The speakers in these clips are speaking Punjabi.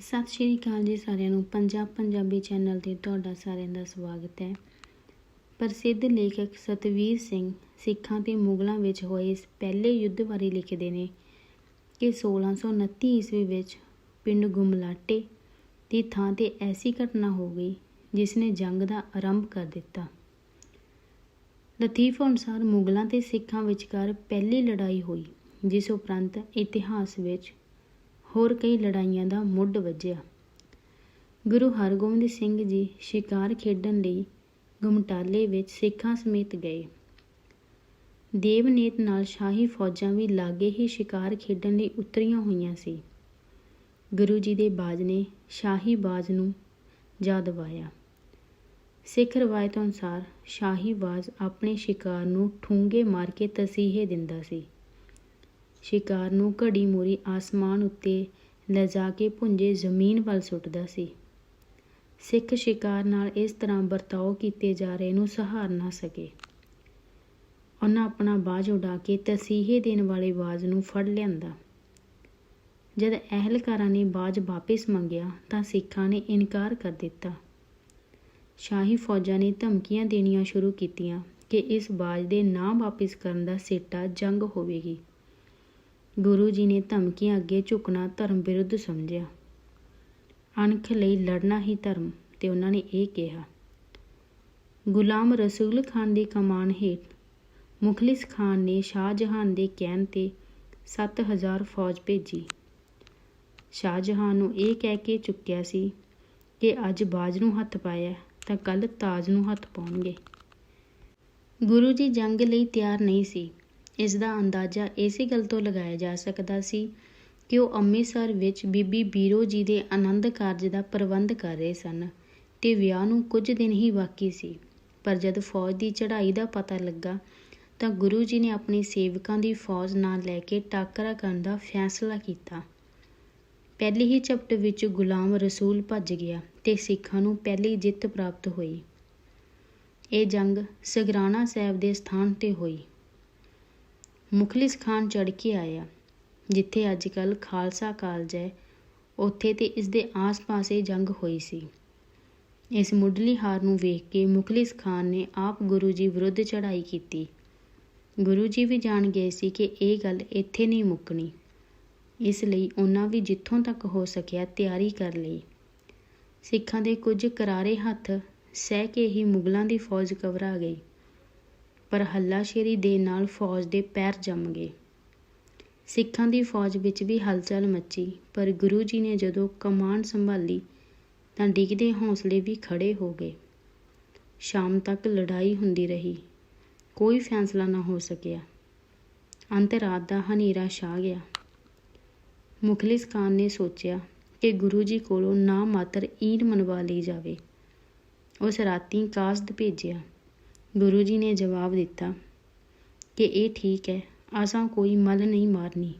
ਸਤਿ ਸ਼੍ਰੀ ਅਕਾਲ ਜੀ ਸਾਰਿਆਂ ਨੂੰ। ਪੰਜਾਬ ਪੰਜਾਬੀ ਚੈਨਲ ਤੇ ਤੁਹਾਡਾ ਸਾਰਿਆਂ ਦਾ ਸਵਾਗਤ ਹੈ। ਪ੍ਰਸਿੱਧ ਲੇਖਕ ਸਤਵੀਰ ਸਿੰਘ ਸਿੱਖਾਂ ਤੇ ਮੁਗਲਾਂ ਵਿੱਚ ਹੋਏ ਇਸ ਪਹਿਲੇ ਯੁੱਧ ਬਾਰੇ ਲਿਖਦੇ ਨੇ ਕਿ 1629 ਈਸਵੀ ਵਿੱਚ ਪਿੰਡ ਗੁਮਲਾਟੇ ਦੀ ਥਾਂ ਤੇ ਐਸੀ ਘਟਨਾ ਹੋ ਗਈ ਜਿਸ ਨੇ ਜੰਗ ਦਾ ਆਰੰਭ ਕਰ ਦਿੱਤਾ। ਲਤੀਫ ਅਨੁਸਾਰ ਮੁਗਲਾਂ ਤੇ ਸਿੱਖਾਂ ਵਿਚਕਾਰ ਪਹਿਲੀ ਲੜਾਈ ਹੋਈ, ਜਿਸ ਉਪਰੰਤ ਇਤਿਹਾਸ ਵਿੱਚ ਹੋਰ ਕਈ ਲੜਾਈਆਂ ਦਾ ਮੁੱਢ ਵੱਜਿਆ। ਗੁਰੂ ਹਰਗੋਬਿੰਦ ਸਿੰਘ ਜੀ ਸ਼ਿਕਾਰ ਖੇਡਣ ਲਈ ਗੁਮਟਾਲੇ ਵਿੱਚ ਸਿੱਖਾਂ ਸਮੇਤ ਗਏ। ਦੇਵਨੀਤ ਨਾਲ ਸ਼ਾਹੀ ਫੌਜਾਂ ਵੀ ਲਾਗੇ ਹੀ ਸ਼ਿਕਾਰ ਖੇਡਣ ਲਈ ਉਤਰੀਆਂ ਹੋਈਆਂ ਸੀ। ਗੁਰੂ ਜੀ ਦੇ ਬਾਜ ਨੇ ਸ਼ਾਹੀ ਬਾਜ ਨੂੰ ਜਾ ਦਵਾਇਆ। ਸਿੱਖ ਰਵਾਇਤ ਅਨੁਸਾਰ ਸ਼ਾਹੀ ਬਾਜ ਆਪਣੇ ਸ਼ਿਕਾਰ ਨੂੰ ਠੂੰਗੇ ਮਾਰ ਕੇ ਤਸੀਹੇ ਦਿੰਦਾ ਸੀ। ਸ਼ਿਕਾਰ ਨੂੰ ਘੜੀ ਮੂਰੀ ਆਸਮਾਨ ਉੱਤੇ ਲਿਜਾ ਕੇ ਪੁੰਜੇ ਜ਼ਮੀਨ ਵੱਲ ਸੁੱਟਦਾ ਸੀ। ਸਿੱਖ ਸ਼ਿਕਾਰ ਨਾਲ ਇਸ ਤਰ੍ਹਾਂ ਵਰਤਾਓ ਕੀਤੇ ਜਾ ਰਹੇ ਨੂੰ ਸਹਾਰ ਨਾ ਸਕੇ। ਉਹਨਾਂ ਆਪਣਾ ਬਾਜ ਉਡਾ ਕੇ ਤਸੀਹੇ ਦੇਣ ਵਾਲੇ ਬਾਜ ਨੂੰ ਫੜ ਲਿਆਂਦਾ। ਜਦ ਅਹਿਲਕਾਰਾਂ ਨੇ ਬਾਜ ਵਾਪਿਸ ਮੰਗਿਆ ਤਾਂ ਸਿੱਖਾਂ ਨੇ ਇਨਕਾਰ ਕਰ ਦਿੱਤਾ। ਸ਼ਾਹੀ ਫੌਜਾਂ ਨੇ ਧਮਕੀਆਂ ਦੇਣੀਆਂ ਸ਼ੁਰੂ ਕੀਤੀਆਂ ਕਿ ਇਸ ਬਾਜ ਦੇ ਨਾ ਵਾਪਿਸ ਕਰਨ ਦਾ ਸਿੱਟਾ ਜੰਗ ਹੋਵੇਗੀ। ਗੁਰੂ ਜੀ ਨੇ ਧਮਕੀਆਂ ਅੱਗੇ ਝੁਕਣਾ ਧਰਮ ਵਿਰੁੱਧ ਸਮਝਿਆ। ਅਣਖ ਲਈ ਲੜਨਾ ਹੀ ਧਰਮ, ਤੇ ਉਹਨਾਂ ਨੇ ਇਹ ਕਿਹਾ। ਗੁਲਾਮ ਰਸੂਲ ਖਾਨ ਦੀ ਕਮਾਨ ਹੇਠ ਮੁਖਲਿਸ ਖਾਨ ਨੇ ਸ਼ਾਹਜਹਾਨ ਦੇ ਕਹਿਣ ਤੇ 7000 ਫੌਜ ਭੇਜੀ। ਸ਼ਾਹਜਹਾਨ ਨੂੰ ਇਹ ਕਹਿ ਕੇ ਚੁੱਕਿਆ ਸੀ ਕਿ ਅੱਜ ਬਾਜ ਨੂੰ ਹੱਥ ਪਾਇਆ ਤਾਂ ਕੱਲ ਤਾਜ ਨੂੰ ਹੱਥ ਪਾਉਣਗੇ। ਗੁਰੂ ਜੀ ਜੰਗ ਲਈ ਤਿਆਰ ਨਹੀਂ ਸੀ। ਇਸ ਦਾ ਅੰਦਾਜ਼ਾ ਇਸੇ ਗੱਲ ਤੋਂ ਲਗਾਇਆ ਜਾ ਸਕਦਾ ਸੀ ਕਿ ਉਹ ਅੰਮ੍ਰਿਤਸਰ ਵਿੱਚ ਬੀਬੀ ਬੀਰੋ ਜੀ ਦੇ ਆਨੰਦ ਕਾਰਜ ਦਾ ਪ੍ਰਬੰਧ ਕਰ ਰਹੇ ਸਨ ਤੇ ਵਿਆਹ ਨੂੰ ਕੁਝ ਦਿਨ ਹੀ ਬਾਕੀ ਸੀ। ਪਰ ਜਦ ਫੌਜ ਦੀ ਚੜ੍ਹਾਈ ਦਾ ਪਤਾ ਲੱਗਾ ਤਾਂ ਗੁਰੂ ਜੀ ਨੇ ਆਪਣੇ ਸੇਵਕਾਂ ਦੀ ਫੌਜ ਨਾਲ ਲੈ ਕੇ ਟਾਕਰਾ ਕਰਨ ਦਾ ਫੈਸਲਾ ਕੀਤਾ। ਪਹਿਲੀ ਹੀ ਝਪਟ ਵਿੱਚ ਗੁਲਾਮ ਰਸੂਲ ਭੱਜ ਗਿਆ ਤੇ ਸਿੱਖਾਂ ਨੂੰ ਪਹਿਲੀ ਜਿੱਤ ਪ੍ਰਾਪਤ ਹੋਈ। ਇਹ ਜੰਗ ਸਗਰਾਣਾ ਸਾਹਿਬ ਦੇ ਸਥਾਨ ਤੇ ਹੋਈ। ਮੁਖਲਿਸ ਖਾਨ ਚੜ ਕੇ ਆਇਆ, ਜਿੱਥੇ ਅੱਜ ਕੱਲ ਖਾਲਸਾ ਕਾਲਜ ਹੈ। ਉੱਥੇ ਤੇ ਇਸ ਦੇ ਆਸ-ਪਾਸ ਇਹ ਜੰਗ ਹੋਈ ਸੀ। ਇਸ ਮੁੱਢਲੀ ਹਾਰ ਨੂੰ ਵੇਖ ਕੇ ਮੁਖਲਿਸ ਖਾਨ ਨੇ ਆਪ ਗੁਰੂ ਜੀ ਵਿਰੁੱਧ ਚੜ੍ਹਾਈ ਕੀਤੀ। ਗੁਰੂ ਜੀ ਵੀ ਜਾਣ ਗਏ ਸੀ ਕਿ ਇਹ ਗੱਲ ਇੱਥੇ ਨਹੀਂ ਮੁੱਕਣੀ। ਇਸ ਲਈ ਉਹਨਾਂ ਵੀ ਜਿੱਥੋਂ ਤੱਕ ਹੋ ਸਕਿਆ ਤਿਆਰੀ ਕਰ ਲਈ। ਸਿੱਖਾਂ ਦੇ ਕੁਝ ਕਰਾਰੇ ਹੱਥ ਸਹਿ ਕੇ ਹੀ ਮੁਗਲਾਂ ਦੀ ਫੌਜ ਘਬਰਾ ਗਈ। ਪਰ ਹੱਲਾਸ਼ੇਰੀ ਦੇ ਨਾਲ ਫੌਜ ਦੇ ਪੈਰ ਜੰਮ ਗਏ। ਸਿੱਖਾਂ ਦੀ ਫੌਜ ਵਿੱਚ ਵੀ ਹਲਚਲ ਮੱਚੀ, ਪਰ ਗੁਰੂ ਜੀ ਨੇ ਜਦੋਂ ਕਮਾਂਡ ਸੰਭਾਲੀ, ਤਾਂ ਡਿੱਗਦੇ ਹੌਸਲੇ ਵੀ ਖੜੇ ਹੋ ਗਏ। ਸ਼ਾਮ ਤੱਕ ਲੜਾਈ ਹੁੰਦੀ ਰਹੀ, ਕੋਈ ਫੈਸਲਾ ਨਾ ਹੋ ਸਕਿਆ। ਅੰਤ ਰਾਤ ਦਾ ਹਨੇਰਾ ਛਾ ਗਿਆ। ਮੁਖਲਿਸ ਖਾਨ ਨੇ ਸੋਚਿਆ ਕਿ ਗੁਰੂ ਜੀ ਕੋਲੋਂ ਨਾ ਮਾਤਰ ਈਨ ਮਨਵਾ ਲਈ ਜਾਵੇ। ਉਸ ਰਾਤੀ ਕਾਸਦ ਭੇਜਿਆ। ਗੁਰੂ ਜੀ ਨੇ ਜਵਾਬ ਦਿੱਤਾ ਕਿ ਇਹ ਠੀਕ ਹੈ ਅਸਾਂ ਕੋਈ ਮਲ ਨਹੀਂ ਮਾਰਨੀ।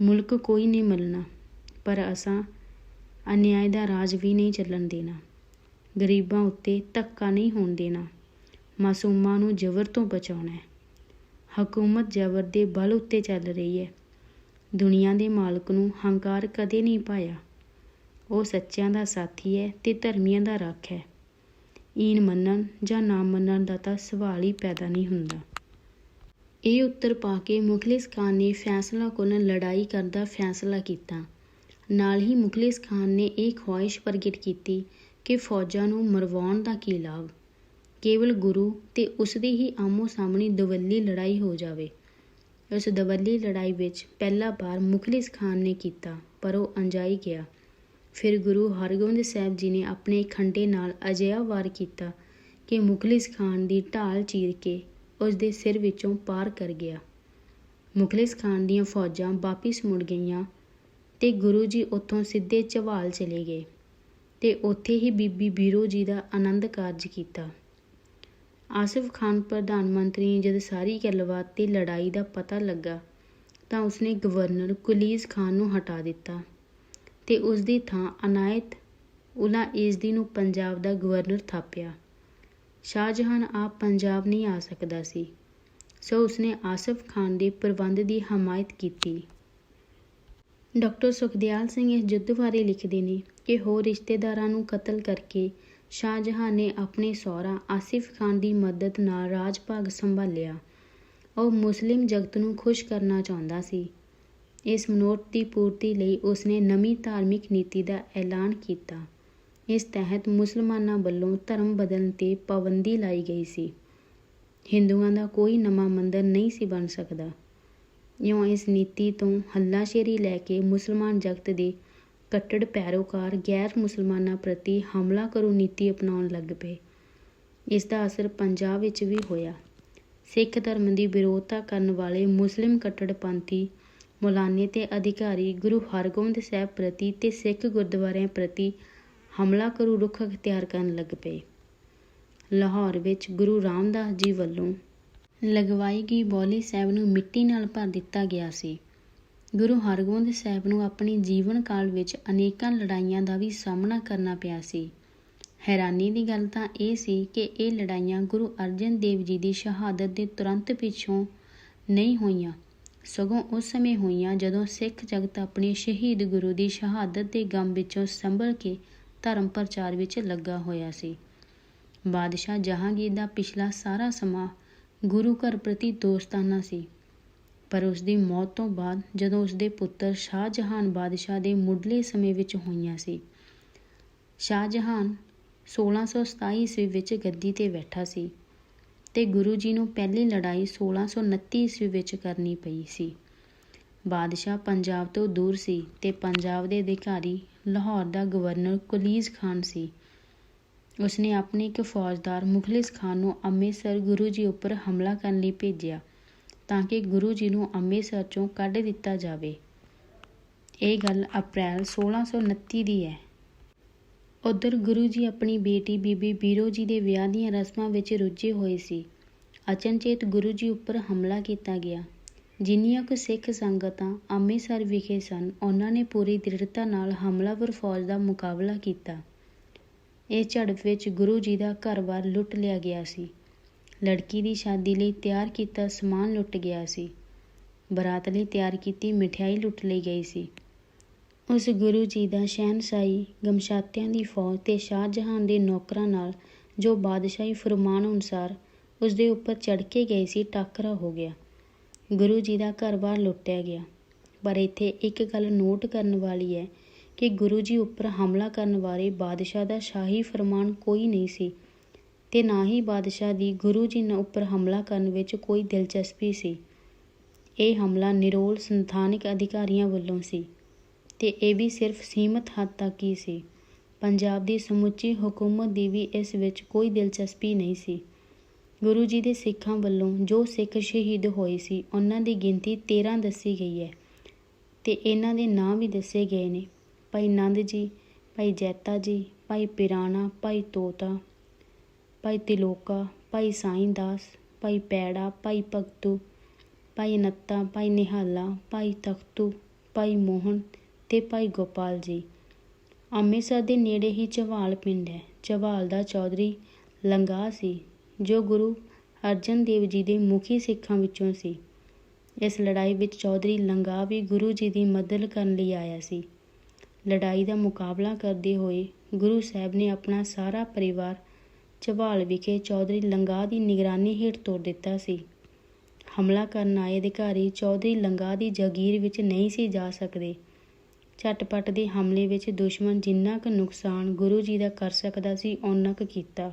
ਮੁਲਕ ਕੋਈ ਨਹੀਂ ਮਲਣਾ, ਪਰ ਅਸਾਂ ਅਨਿਆਏ ਦਾ ਰਾਜ ਵੀ ਨਹੀਂ ਚੱਲਣ ਦੇਣਾ। ਗਰੀਬਾਂ ਉੱਤੇ ਧੱਕਾ ਨਹੀਂ ਹੋਣ ਦੇਣਾ, ਮਾਸੂਮਾਂ ਨੂੰ ਜ਼ਬਰ ਤੋਂ ਬਚਾਉਣਾ ਹੈ। ਹਕੂਮਤ ਜ਼ਬਰ ਦੇ ਬਲ ਉੱਤੇ ਚੱਲ ਰਹੀ ਹੈ। ਦੁਨੀਆ ਦੇ ਮਾਲਕ ਨੂੰ ਹੰਕਾਰ ਕਦੇ ਨਹੀਂ ਪਾਇਆ। ਉਹ ਸੱਚਿਆਂ ਦਾ ਸਾਥੀ ਹੈ ਤੇ ਧਰਮੀਆਂ ਦਾ ਰੱਖ ਹੈ। ਈਨ ਮੰਨਣ ਜਾਂ ਨਾ ਮੰਨਣ ਦਾ ਤਾਂ ਸਵਾਲ ਹੀ ਪੈਦਾ ਨਹੀਂ ਹੁੰਦਾ। ਇਹ ਉੱਤਰ ਪਾ ਕੇ ਮੁਖਲਿਸ ਖਾਨ ਨੇ ਫੈਸਲਾ ਕੁਨ ਲੜਾਈ ਕਰਨ ਦਾ ਫੈਸਲਾ ਕੀਤਾ। ਨਾਲ ਹੀ ਮੁਖਲਿਸ ਖਾਨ ਨੇ ਇਹ ਖੁਆਇਸ਼ ਪ੍ਰਗਟ ਕੀਤੀ ਕਿ ਫੌਜਾਂ ਨੂੰ ਮਰਵਾਉਣ ਦਾ ਕੀ ਲਾਭ। ਕੇਵਲ ਗੁਰੂ ਤੇ ਉਸ ਦੀ ਹੀ ਆਮੋ ਸਾਹਮਣੀ ਦਵੱਲੀ ਲੜਾਈ ਹੋ ਜਾਵੇ। ਇਸ ਦਵੱਲੀ ਲੜਾਈ ਵਿੱਚ ਪਹਿਲਾ ਵਾਰ ਮੁਖਲਿਸ ਖਾਨ ਨੇ ਕੀਤਾ, ਪਰ ਉਹ ਅੰਜਾਈ ਗਿਆ। ਫਿਰ ਗੁਰੂ ਹਰਗੋਬਿੰਦ ਸਾਹਿਬ ਜੀ ਨੇ ਆਪਣੇ ਖੰਡੇ ਨਾਲ ਅਜਿਹਾ ਵਾਰ ਕੀਤਾ ਕਿ ਮੁਖਲਿਸ ਖਾਨ ਦੀ ਢਾਲ ਚੀਰ ਕੇ ਉਸ ਦੇ ਸਿਰ ਵਿੱਚੋਂ ਪਾਰ ਕਰ ਗਿਆ। ਮੁਖਲਿਸ ਖਾਨ ਦੀਆਂ ਫੌਜਾਂ ਵਾਪਿਸ ਮੁੜ ਗਈਆਂ ਤੇ ਗੁਰੂ ਜੀ ਉੱਥੋਂ ਸਿੱਧੇ ਚਵਾਲ ਚਲੇ ਗਏ ਤੇ ਉੱਥੇ ਹੀ ਬੀਬੀ ਬੀਰੋ ਜੀ ਦਾ ਆਨੰਦ ਕਾਰਜ ਕੀਤਾ। ਆਸਿਫ ਖਾਨ ਪ੍ਰਧਾਨ ਮੰਤਰੀ ਜਦ ਸਾਰੀ ਗੱਲਬਾਤ ਤੇ ਲੜਾਈ ਦਾ ਪਤਾ ਲੱਗਾ ਤਾਂ ਉਸਨੇ ਗਵਰਨਰ ਕੁਲੀਜ਼ ਖਾਨ ਨੂੰ ਹਟਾ ਦਿੱਤਾ। ਤੇ ਉਸ ਦੀ ਥਾਂ ਅਨਾਇਤ ਉਲਾ ਇਜ਼ਦੀ ਨੂੰ ਪੰਜਾਬ ਦਾ ਗਵਰਨਰ ਥਾਪਿਆ। ਸ਼ਾਹਜਹਾਨ ਆਪ ਪੰਜਾਬ ਨਹੀਂ ਆ ਸਕਦਾ ਸੀ। ਸੋ ਉਸਨੇ ਆਸਿਫ ਖਾਨ ਦੇ ਪ੍ਰਬੰਧ ਦੀ ਹਮਾਇਤ ਕੀਤੀ। ਡਾਕਟਰ ਸੁਖਦਿਆਲ ਸਿੰਘ ਇਸ ਯੁੱਧ ਬਾਰੇ ਲਿਖਦੇ ਨੇ ਕਿ ਹੋਰ ਰਿਸ਼ਤੇਦਾਰਾਂ ਨੂੰ ਕਤਲ ਕਰਕੇ ਸ਼ਾਹਜਹਾਨ ਨੇ ਆਪਣੇ ਸਹੁਰਾ ਆਸਿਫ ਖਾਨ ਦੀ ਮਦਦ ਨਾਲ ਰਾਜ ਭਾਗ ਸੰਭਾਲਿਆ। ਉਹ ਮੁਸਲਿਮ ਜਗਤ ਨੂੰ ਖੁਸ਼ ਕਰਨਾ ਚਾਹੁੰਦਾ ਸੀ। ਇਸ ਮਨੋਰਥ ਦੀ ਪੂਰਤੀ ਲਈ ਉਸਨੇ ਨਵੀਂ ਧਾਰਮਿਕ ਨੀਤੀ ਦਾ ਐਲਾਨ ਕੀਤਾ। ਇਸ ਤਹਿਤ ਮੁਸਲਮਾਨਾਂ ਵੱਲੋਂ ਧਰਮ ਬਦਲਣ ਤੇ ਪਾਬੰਦੀ ਲਾਈ ਗਈ ਸੀ। ਹਿੰਦੂਆਂ ਦਾ ਕੋਈ ਨਵਾਂ ਮੰਦਰ ਨਹੀਂ ਸੀ ਬਣ ਸਕਦਾ। ਇਉਂ ਇਸ ਨੀਤੀ ਤੋਂ ਹੱਲਾਸ਼ੇਰੀ ਲੈ ਕੇ ਮੁਸਲਮਾਨ ਜਗਤ ਦੇ ਕੱਟੜ ਪੈਰੋਕਾਰ ਗੈਰ ਮੁਸਲਮਾਨਾਂ ਪ੍ਰਤੀ ਹਮਲਾ ਕਰੂ ਨੀਤੀ ਅਪਣਾਉਣ ਲੱਗ ਪਏ। ਇਸ ਦਾ ਅਸਰ ਪੰਜਾਬ ਵਿੱਚ ਵੀ ਹੋਇਆ। ਸਿੱਖ ਧਰਮ ਦੀ ਵਿਰੋਧਤਾ ਕਰਨ ਵਾਲੇ ਮੁਸਲਿਮ ਕੱਟੜਪੰਥੀ ਮੌਲਾਨੇ ਅਤੇ ਅਧਿਕਾਰੀ ਗੁਰੂ ਹਰਗੋਬਿੰਦ ਸਾਹਿਬ ਪ੍ਰਤੀ ਅਤੇ ਸਿੱਖ ਗੁਰਦੁਆਰਿਆਂ ਪ੍ਰਤੀ ਹਮਲਾ ਕਰੂ ਰੁਖ ਅਖਤਿਆਰ ਕਰਨ ਲੱਗ ਪਏ। ਲਾਹੌਰ ਵਿੱਚ ਗੁਰੂ ਰਾਮਦਾਸ ਜੀ ਵੱਲੋਂ ਲਗਵਾਈ ਗਈ ਬੌਲੀ ਸਾਹਿਬ ਨੂੰ ਮਿੱਟੀ ਨਾਲ ਭਰ ਦਿੱਤਾ ਗਿਆ ਸੀ। ਗੁਰੂ ਹਰਗੋਬਿੰਦ ਸਾਹਿਬ ਨੂੰ ਆਪਣੇ ਜੀਵਨ ਕਾਲ ਵਿੱਚ ਅਨੇਕਾਂ ਲੜਾਈਆਂ ਦਾ ਵੀ ਸਾਹਮਣਾ ਕਰਨਾ ਪਿਆ ਸੀ। ਹੈਰਾਨੀ ਦੀ ਗੱਲ ਤਾਂ ਇਹ ਸੀ ਕਿ ਇਹ ਲੜਾਈਆਂ ਗੁਰੂ ਅਰਜਨ ਦੇਵ ਜੀ ਦੀ ਸ਼ਹਾਦਤ ਦੇ ਤੁਰੰਤ ਪਿੱਛੋਂ ਨਹੀਂ ਹੋਈਆਂ। ਸਗੋਂ ਉਸ ਸਮੇਂ ਹੋਈਆਂ ਜਦੋਂ ਸਿੱਖ ਜਗਤ ਆਪਣੇ ਸ਼ਹੀਦ ਗੁਰੂ ਦੀ ਸ਼ਹਾਦਤ ਦੇ ਗਮ ਵਿੱਚੋਂ ਸੰਭਲ ਕੇ ਧਰਮ ਪ੍ਰਚਾਰ ਵਿੱਚ ਲੱਗਾ ਹੋਇਆ ਸੀ। ਬਾਦਸ਼ਾਹ ਜਹਾਂਗੀਰ ਦਾ ਪਿਛਲਾ ਸਾਰਾ ਸਮਾਂ ਗੁਰੂ ਘਰ ਪ੍ਰਤੀ ਦੋਸਤਾਨਾ ਸੀ। ਪਰ ਉਸ ਦੀ ਮੌਤ ਤੋਂ ਬਾਅਦ ਜਦੋਂ ਉਸ ਦੇ ਪੁੱਤਰ ਸ਼ਾਹਜਹਾਨ ਬਾਦਸ਼ਾਹ ਦੇ ਮੁੱਢਲੇ ਸਮੇਂ ਵਿੱਚ ਹੋਈਆਂ ਸੀ ਸ਼ਾਹ ਸ਼ਾਹਜਹਾਨ 1627 ਈਸਵੀ ਵਿੱਚ ਗੱਦੀ ਤੇ ਬੈਠਾ ਸੀ। ਤੇ ਗੁਰੂ ਜੀ ਨੂੰ ਪਹਿਲੀ ਲੜਾਈ 1629 ਈਸਵੀ ਵਿੱਚ ਕਰਨੀ ਪਈ ਸੀ। ਬਾਦਸ਼ਾਹ ਪੰਜਾਬ ਤੋਂ ਦੂਰ ਸੀ ਤੇ ਪੰਜਾਬ ਦੇ ਅਧਿਕਾਰੀ ਲਾਹੌਰ ਦਾ ਗਵਰਨਰ ਕੁਲੀਜ਼ ਖਾਨ ਸੀ। ਉਸਨੇ ਆਪਣੇ ਇੱਕ ਫੌਜਦਾਰ ਮੁਖਲਿਸ ਖਾਨ ਨੂੰ ਅੰਮ੍ਰਿਤਸਰ ਗੁਰੂ ਜੀ ਉੱਪਰ ਹਮਲਾ ਕਰਨ ਲਈ ਭੇਜਿਆ ਤਾਂ ਕਿ ਗੁਰੂ ਜੀ ਨੂੰ ਅੰਮ੍ਰਿਤਸਰ ਚੋਂ ਕੱਢ ਦਿੱਤਾ ਜਾਵੇ। ਇਹ ਗੱਲ ਅਪ੍ਰੈਲ 1629 ਦੀ ਹੈ। ਉਧਰ ਗੁਰੂ ਜੀ ਆਪਣੀ ਬੇਟੀ ਬੀਬੀ ਬੀਰੋ ਜੀ ਦੇ ਵਿਆਹ ਦੀਆਂ ਰਸਮਾਂ ਵਿੱਚ ਰੁੱਝੇ ਹੋਏ ਸੀ। ਅਚਨਚੇਤ ਗੁਰੂ ਜੀ ਉੱਪਰ ਹਮਲਾ ਕੀਤਾ ਗਿਆ। ਜਿੰਨੀਆਂ ਕੁ ਸਿੱਖ ਸੰਗਤਾਂ ਅੰਮ੍ਰਿਤਸਰ ਵਿਖੇ ਸਨ, ਉਹਨਾਂ ਨੇ ਪੂਰੀ ਦ੍ਰਿੜਤਾ ਨਾਲ ਹਮਲਾਵਰ ਫੌਜ ਦਾ ਮੁਕਾਬਲਾ ਕੀਤਾ। ਇਹ ਝੜਪ ਵਿੱਚ ਗੁਰੂ ਜੀ ਦਾ ਘਰ-ਬਾਰ ਲੁੱਟ ਲਿਆ ਗਿਆ ਸੀ। ਲੜਕੀ ਦੀ ਸ਼ਾਦੀ ਲਈ ਤਿਆਰ ਕੀਤਾ ਸਮਾਨ ਲੁੱਟ ਗਿਆ ਸੀ। ਬਰਾਤ ਲਈ ਤਿਆਰ ਕੀਤੀ ਮਠਿਆਈ ਲੁੱਟ ਲਈ ਗਈ ਸੀ। ਉਸ ਗੁਰੂ ਜੀ ਦਾ ਸ਼ਹਿਨशाही ਗਮਸ਼ਾਤਿਆਂ ਦੀ ਫੌਜ ਤੇ ਸ਼ਾਹਜਹਾਨ ਦੇ ਨੌਕਰਾਂ ਨਾਲ ਜੋ ਬਾਦਸ਼ਾਹੀ ਫਰਮਾਨ ਅਨੁਸਾਰ ਉਸ ਦੇ ਉੱਪਰ ਚੜ ਕੇ ਗਏ ਸੀ, ਟਾਕਰਾ ਹੋ ਗਿਆ। ਗੁਰੂ ਜੀ ਦਾ ਘਰ-ਬਾਰ ਲੁੱਟਿਆ ਗਿਆ। ਪਰ ਇੱਥੇ ਇੱਕ ਗੱਲ ਨੋਟ ਕਰਨ ਵਾਲੀ ਹੈ ਕਿ ਗੁਰੂ ਜੀ ਉੱਪਰ ਹਮਲਾ ਕਰਨ ਬਾਰੇ ਬਾਦਸ਼ਾਹ ਦਾ ਸ਼ਾਹੀ ਫਰਮਾਨ ਕੋਈ ਨਹੀਂ ਸੀ ਤੇ ਨਾ ਹੀ ਬਾਦਸ਼ਾਹ ਦੀ ਗੁਰੂ ਜੀ ਉੱਪਰ ਹਮਲਾ ਕਰਨ ਵਿੱਚ ਕੋਈ ਦਿਲਚਸਪੀ ਸੀ। ਇਹ ਹਮਲਾ ਨਿਰੋਲ ਸੰਥਾਨਿਕ ਅਧਿਕਾਰੀਆਂ ਵੱਲੋਂ ਸੀ। ਤੇ ਇਹ ਵੀ ਸਿਰਫ ਸੀਮਤ ਹੱਦ ਤੱਕ ਹੀ ਸੀ। ਪੰਜਾਬ ਦੀ ਸਮੁੱਚੀ ਹਕੂਮਤ ਦੀ ਵੀ ਇਸ ਵਿੱਚ ਕੋਈ ਦਿਲਚਸਪੀ ਨਹੀਂ ਸੀ। ਗੁਰੂ ਜੀ ਦੇ ਸਿੱਖਾਂ ਵੱਲੋਂ ਜੋ ਸਿੱਖ ਸ਼ਹੀਦ ਹੋਏ ਸੀ, ਉਹਨਾਂ ਦੀ ਗਿਣਤੀ 13 ਦੱਸੀ ਗਈ ਹੈ ਤੇ ਇਹਨਾਂ ਦੇ ਨਾਂ ਵੀ ਦੱਸੇ ਗਏ ਨੇ। ਭਾਈ ਨੰਦ ਜੀ, ਭਾਈ ਜੈਤਾ ਜੀ, ਭਾਈ ਪਿਰਾਣਾ, ਭਾਈ ਤੋਤਾ, ਭਾਈ ਤਿਲੋਕਾ, ਭਾਈ ਸਾਈਂ ਦਾਸ, ਭਾਈ ਪੈੜਾ, ਭਾਈ ਭਗਤੂ, ਭਾਈ ਨੱਤਾ, ਭਾਈ ਨਿਹਾਲਾ, ਭਾਈ ਤਖਤੂ, ਭਾਈ ਮੋਹਨ ਤੇ ਭਾਈ ਗੋਪਾਲ ਜੀ। ਅੰਮ੍ਰਿਤਸਰ ਦੇ ਨੇੜੇ ਹੀ ਚਵਾਲ ਪਿੰਡ ਹੈ। ਚਵਾਲ ਦਾ ਚੌਧਰੀ ਲੰਗਾ ਸੀ, ਜੋ ਗੁਰੂ ਅਰਜਨ ਦੇਵ ਜੀ ਦੇ ਮੁਖੀ ਸਿੱਖਾਂ ਵਿੱਚੋਂ ਸੀ। ਇਸ ਲੜਾਈ ਵਿੱਚ ਚੌਧਰੀ ਲੰਗਾ ਵੀ ਗੁਰੂ ਜੀ ਦੀ ਮਦਦ ਕਰਨ ਲਈ ਆਇਆ ਸੀ। ਲੜਾਈ ਦਾ ਮੁਕਾਬਲਾ ਕਰਦੇ ਹੋਏ ਗੁਰੂ ਸਾਹਿਬ ਨੇ ਆਪਣਾ ਸਾਰਾ ਪਰਿਵਾਰ ਝਬਾਲ ਵਿਖੇ ਚੌਧਰੀ ਲੰਗਾ ਦੀ ਨਿਗਰਾਨੀ ਹੇਠ ਤੋੜ ਦਿੱਤਾ ਸੀ। ਹਮਲਾ ਕਰਨ ਆਏ ਅਧਿਕਾਰੀ ਚੌਧਰੀ ਲੰਗਾ ਦੀ ਜਗੀਰ ਵਿੱਚ ਨਹੀਂ ਸੀ ਜਾ ਸਕਦੇ। ਝਟਪਟ ਦੇ ਹਮਲੇ ਵਿੱਚ ਦੁਸ਼ਮਣ ਜਿੰਨਾ ਕੁ ਨੁਕਸਾਨ ਗੁਰੂ ਜੀ ਦਾ ਕਰ ਸਕਦਾ ਸੀ, ਓਨਾ ਕੁ ਕੀਤਾ।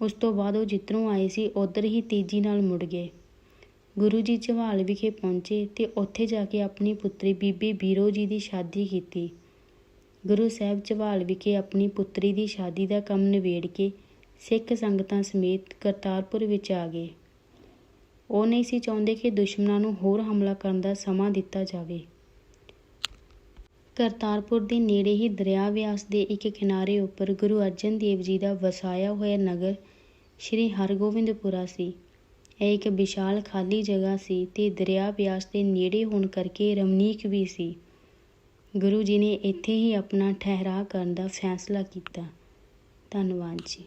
ਉਸ ਤੋਂ ਬਾਅਦ ਉਹ ਜਿੱਧਰੋਂ ਆਏ ਸੀ ਉਧਰ ਹੀ ਤੇਜ਼ੀ ਨਾਲ ਮੁੜ ਗਏ। ਗੁਰੂ ਜੀ ਝਵਾਲ ਵਿਖੇ ਪਹੁੰਚੇ ਤੇ ਉੱਥੇ ਜਾ ਕੇ ਆਪਣੀ ਪੁੱਤਰੀ ਬੀਬੀ ਬੀਰੋ ਜੀ ਦੀ ਸ਼ਾਦੀ ਕੀਤੀ। ਗੁਰੂ ਸਾਹਿਬ ਝਵਾਲ ਵਿਖੇ ਆਪਣੀ ਪੁੱਤਰੀ ਦੀ ਸ਼ਾਦੀ ਦਾ ਕੰਮ ਨਿਬੇੜ ਕੇ ਸਿੱਖ ਸੰਗਤਾਂ ਸਮੇਤ ਕਰਤਾਰਪੁਰ ਵਿੱਚ ਆ ਗਏ। ਉਹ ਨਹੀਂ ਸੀ ਚਾਹੁੰਦੇ ਕਿ ਦੁਸ਼ਮਣਾਂ ਨੂੰ ਹੋਰ ਹਮਲਾ ਕਰਨ ਦਾ ਸਮਾਂ ਦਿੱਤਾ ਜਾਵੇ। ਕਰਤਾਰਪੁਰ ਦੇ ਨੇੜੇ ਹੀ ਦਰਿਆ ਵਿਆਸ ਦੇ ਇੱਕ ਕਿਨਾਰੇ ਉੱਪਰ ਗੁਰੂ ਅਰਜਨ ਦੇਵ ਜੀ ਦਾ ਵਸਾਇਆ ਹੋਇਆ ਨਗਰ ਸ੍ਰੀ ਹਰਗੋਬਿੰਦਪੁਰਾ ਸੀ। ਇਹ ਇੱਕ ਵਿਸ਼ਾਲ ਖਾਲੀ ਜਗ੍ਹਾ ਸੀ ਤੇ ਦਰਿਆ ਵਿਆਸ ਦੇ ਨੇੜੇ ਹੋਣ ਕਰਕੇ ਰਮਣੀਕ ਵੀ ਸੀ। ਗੁਰੂ ਜੀ ਨੇ ਇੱਥੇ ਹੀ ਆਪਣਾ ਠਹਿਰਾ ਕਰਨ ਦਾ ਫੈਸਲਾ ਕੀਤਾ। ਧੰਨਵਾਦ ਜੀ।